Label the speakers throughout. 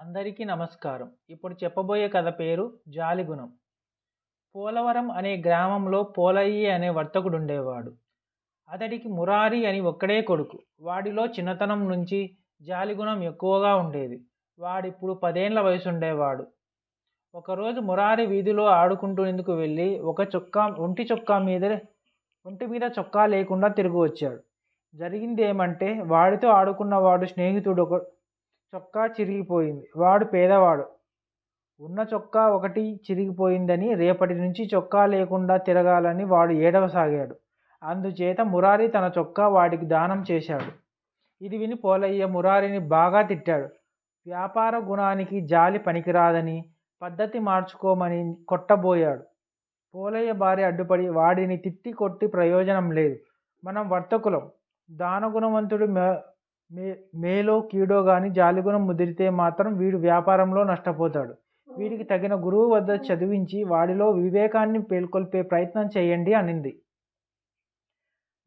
Speaker 1: అందరికీ నమస్కారం. ఇప్పుడు చెప్పబోయే కథ పేరు జాలిగుణం. పోలవరం అనే గ్రామంలో పోలయ్య అనే వర్తకుడు ఉండేవాడు అతడికి మురారి అని ఒక్కడే కొడుకు. వాడిలో చిన్నతనం నుంచి జాలిగుణం ఎక్కువగా ఉండేది. వాడిప్పుడు పదేండ్ల వయసు ఉండేవాడు ఒకరోజు మురారి వీధిలో ఆడుకుంటూందుకు వెళ్ళి ఒక చొక్కా ఒంటి చొక్కా మీద ఒంటి మీద చొక్కా లేకుండా తిరిగి వచ్చాడు. జరిగింది ఏమంటే వాడితో ఆడుకున్న వాడు స్నేహితుడు ఒక చొక్కా చిరిగిపోయింది. వాడు పేదవాడు. ఉన్న చొక్కా ఒకటి చిరిగిపోయిందని రేపటి నుంచి చొక్కా లేకుండా తిరగాలని వాడు ఏడవసాగాడు. అందుచేత మురారి తన చొక్కా వాడికి దానం చేశాడు. ఇది విని పోలయ్య మురారిని బాగా తిట్టాడు. వ్యాపార గుణానికి జాలి పనికిరాదని పద్ధతి మార్చుకోమని కొట్టబోయాడు. పోలయ్య భార్య అడ్డుపడి వాడిని తిట్టి కొట్టి ప్రయోజనం లేదు. మనం వర్తకులం. దానగుణవంతుడు మే మేలో కీడో గాని జాలిగుణం ముదిరితే మాత్రం వీడు వ్యాపారంలో నష్టపోతాడు. వీడికి తగిన గురువు వద్ద చదివించి వాడిలో వివేకాన్ని పేల్కొల్పే ప్రయత్నం చేయండి అనింది.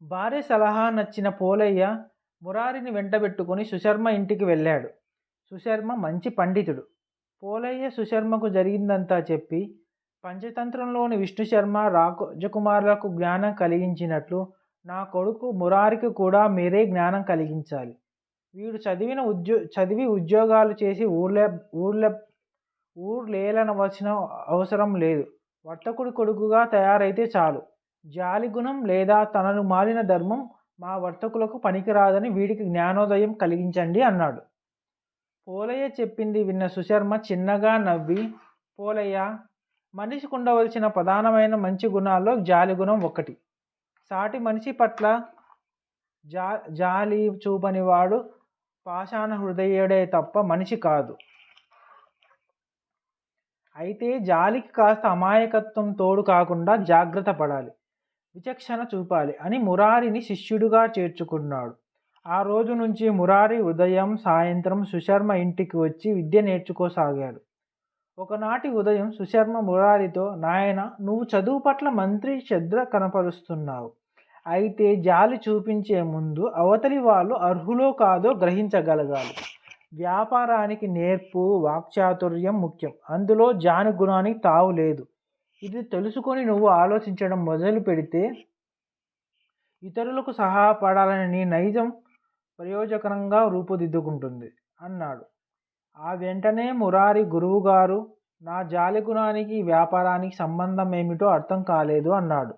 Speaker 1: భార్య సలహా నచ్చిన పోలయ్య మురారిని వెంటబెట్టుకుని సుశర్మ ఇంటికి వెళ్ళాడు. సుశర్మ మంచి పండితుడు. పోలయ్య సుశర్మకు జరిగిందంతా చెప్పి పంచతంత్రంలోని విష్ణు శర్మ రాజకుమారులకు జ్ఞానం కలిగించినట్లు నా కొడుకు మురారికి కూడా మీరే జ్ఞానం కలిగించాలి. వీడు చదివిన ఉద్యో చదివి ఉద్యోగాలు చేసి ఊర్లే ఊర్లే ఊర్లేలనవలసిన అవసరం లేదు. వర్తకుడి కొడుకుగా తయారైతే చాలు. జాలి గుణం లేదా తనను మాలిన ధర్మం మా వర్తకులకు పనికిరాదని వీడికి జ్ఞానోదయం కలిగించండి అన్నాడు. పోలయ్య చెప్పింది విన్న సుశర్మ చిన్నగా నవ్వి పోలయ్య మనిషికి ఉండవలసిన ప్రధానమైన మంచి గుణాల్లో జాలి గుణం ఒకటి. సాటి మనిషి పట్ల జా జాలి చూపని వాడు పాషాణ హృదయుడే తప్ప మనిషి కాదు. అయితే జాలికి కాస్త అమాయకత్వం తోడు కాకుండా జాగ్రత్త పడాలి. విచక్షణ చూపాలి అని మురారిని శిష్యుడిగా చేర్చుకున్నాడు. ఆ రోజు నుంచి మురారి ఉదయం సాయంత్రం సుశర్మ ఇంటికి వచ్చి విద్య నేర్చుకోసాగాడు. ఒకనాటి ఉదయం సుశర్మ మురారితో నాయన నువ్వు చదువు పట్ల మంత్రి శ్రద్ధ కనపరుస్తున్నావు. అయితే జాలి చూపించే ముందు అవతలి వాళ్ళు అర్హులో కాదో గ్రహించగలగాలి. వ్యాపారానికి నేర్పు వాక్చాతుర్యం ముఖ్యం. అందులో జాని గుణానికి తావు లేదు. ఇది తెలుసుకొని నువ్వు ఆలోచించడం మొదలు పెడితే ఇతరులకు సహాయపడాలని నీ నైజం ప్రయోజకరంగా రూపుదిద్దుకుంటుంది అన్నాడు. ఆ వెంటనే మురారి గురువుగారు నా జాలి గుణానికి వ్యాపారానికి సంబంధం ఏమిటో అర్థం కాలేదు అన్నాడు.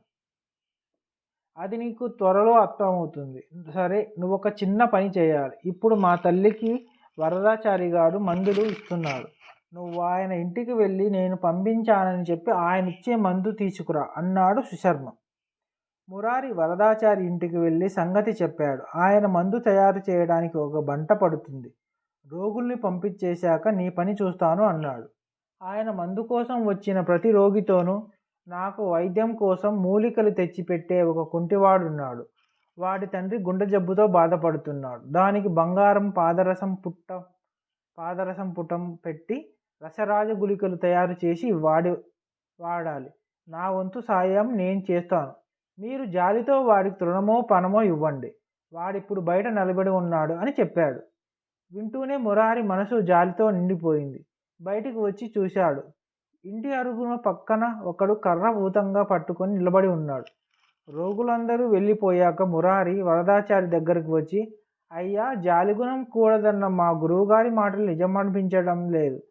Speaker 1: అది నీకు త్వరలో అర్థమవుతుంది. సరే నువ్వు ఒక చిన్న పని చేయాలి. ఇప్పుడు మా తల్లికి వరదాచారి గారు మందులు ఇస్తున్నాడు. నువ్వు ఆయన ఇంటికి వెళ్ళి నేను పంపించానని చెప్పి ఆయన ఇచ్చే మందు తీసుకురా అన్నాడు సుశర్మ. మురారి వరదాచారి ఇంటికి వెళ్ళి సంగతి చెప్పాడు. ఆయన మందు తయారు చేయడానికి ఒక బంట పడుతుంది. రోగుల్ని పంపించేశాక నీ పని చూస్తాను అన్నాడు. ఆయన మందు కోసం వచ్చిన ప్రతి రోగితోనూ నాకు వైద్యం కోసం మూలికలు తెచ్చిపెట్టే ఒక కుంటివాడున్నాడు. వాడి తండ్రి గుండె జబ్బుతో బాధపడుతున్నాడు. దానికి బంగారం పాదరసం పుట్ట పాదరసం పుటం పెట్టి రసరాజ గుళికలు తయారు చేసి వాడి వాడాలి. నా వంతు సాయం నేను చేస్తాను. మీరు జాలితో వాడికి తృణమో పనమో ఇవ్వండి. వాడిప్పుడు బయట నిలబడి ఉన్నాడు అని చెప్పాడు. వింటూనే మురారి మనసు జాలితో నిండిపోయింది. బయటికి వచ్చి చూశాడు. ఇంటి అరుగున పక్కన ఒకడు కర్ర ఊతంగా పట్టుకొని నిలబడి ఉన్నాడు. రోగులందరూ వెళ్ళిపోయాక మురారి వరదాచారి దగ్గరకు వచ్చి అయ్యా జాలిగుణం కూడదన్న మా గురువుగారి మాటలు నిజమనిపించడం లేదు.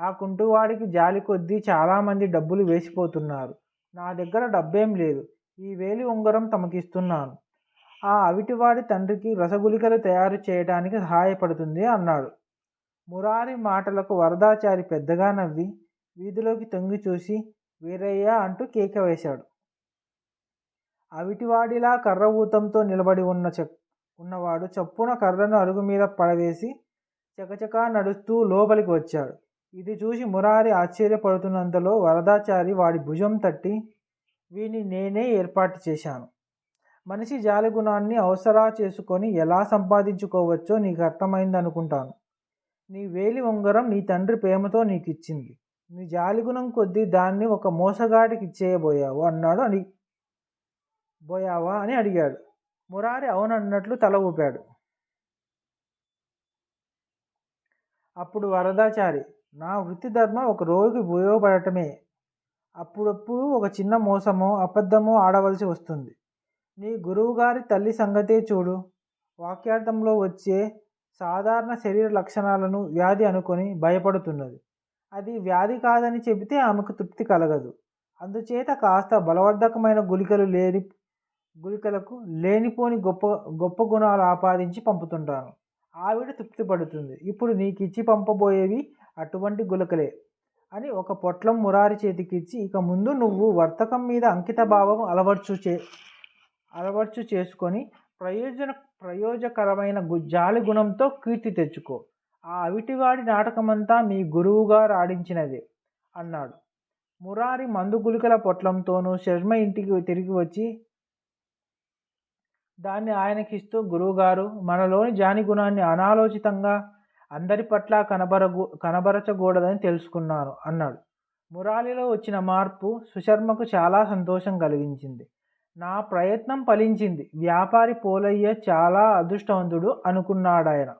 Speaker 1: ఆ కుంటువాడికి జాలి కొద్దీ చాలామంది డబ్బులు వేసిపోతున్నారు. నా దగ్గర డబ్బేం లేదు. ఈ వేలి ఉంగరం తమకిస్తున్నాను. ఆ అవిటివాడి తండ్రికి రసగులికలు తయారు చేయడానికి సహాయపడుతుంది అన్నాడు. మురారి మాటలకు వరదాచారి పెద్దగా నవ్వి వీధిలోకి తొంగి చూసి వీరయ్య అంటూ కేక వేశాడు. అవిటివాడిలా కర్ర ఊతంతో నిలబడి ఉన్న చె ఉన్నవాడు చప్పున కర్రను అరుగు మీద పడవేసి చకచకా నడుస్తూ లోపలికి వచ్చాడు. ఇది చూసి మురారి ఆశ్చర్యపడుతున్నంతలో వరదాచారి వాడి భుజం తట్టి వీని నేనే ఏర్పాటు చేశాను. మనిషి జాలి గుణాన్ని అవసరా చేసుకొని ఎలా సంపాదించుకోవచ్చో నీకు అర్థమైంది అనుకుంటాను నీ వేలి ఉంగరం నీ తండ్రి ప్రేమతో నీకు ఇచ్చింది నీ జాలిగుణం కొద్దీ దాన్ని ఒక మోసగాడికి ఇచ్చేయబోయావు అన్నాడు అని బోయావా అని అడిగాడు. మురారి అవునన్నట్లు తల ఊపాడు. అప్పుడు వరదాచారి నా వృత్తి ధర్మం ఒక రోజుకి ఉపయోగపడటమే. అప్పుడప్పుడు ఒక చిన్న మోసమో అబద్ధమో ఆడవలసి వస్తుంది. నీ గురువుగారి తల్లి సంగతే చూడు. వాక్యార్థంలో వచ్చే సాధారణ శరీర లక్షణాలను వ్యాధి అనుకొని భయపడుతున్నది. అది వ్యాధి కాదని చెబితే ఆమెకు తృప్తి కలగదు. అందుచేత కాస్త బలవర్ధకమైన గుళికలు లేని గుళికలకు లేనిపోని గొప్ప గొప్ప గుణాలు ఆపాదించి పంపుతుంటాను. ఆవిడ తృప్తి పడుతుంది ఇప్పుడు నీకు ఇచ్చి పంపబోయేవి అటువంటి గుళికలే అని ఒక పొట్లం మురారి చేతికిచ్చి ఇక ముందు నువ్వు వర్తకం మీద అంకిత భావం అలవర్చు చే అలవర్చు చేసుకొని ప్రయోజన ప్రయోజకరమైన గు జాలి గుణంతో కీర్తి తెచ్చుకో. ఆ అవిటివాడి నాటకమంతా మీ గురువుగారు ఆడించినదే అన్నాడు. మురారి మందు గుళికల పొట్లంతోనూ శర్మ ఇంటికి తిరిగి వచ్చి దాన్ని ఆయనకిస్తూ గురువుగారు మనలోని జాని గుణాన్ని అనాలోచితంగా అందరి పట్ల కనబరగు కనబరచకూడదని తెలుసుకున్నాను అన్నాడు. మురాలిలో వచ్చిన మార్పు సుశర్మకు చాలా సంతోషం కలిగించింది. నా ప్రయత్నం ఫలించింది. వ్యాపారి పోలయ్య చాలా అదృష్టవంతుడు అనుకున్నాడాయన.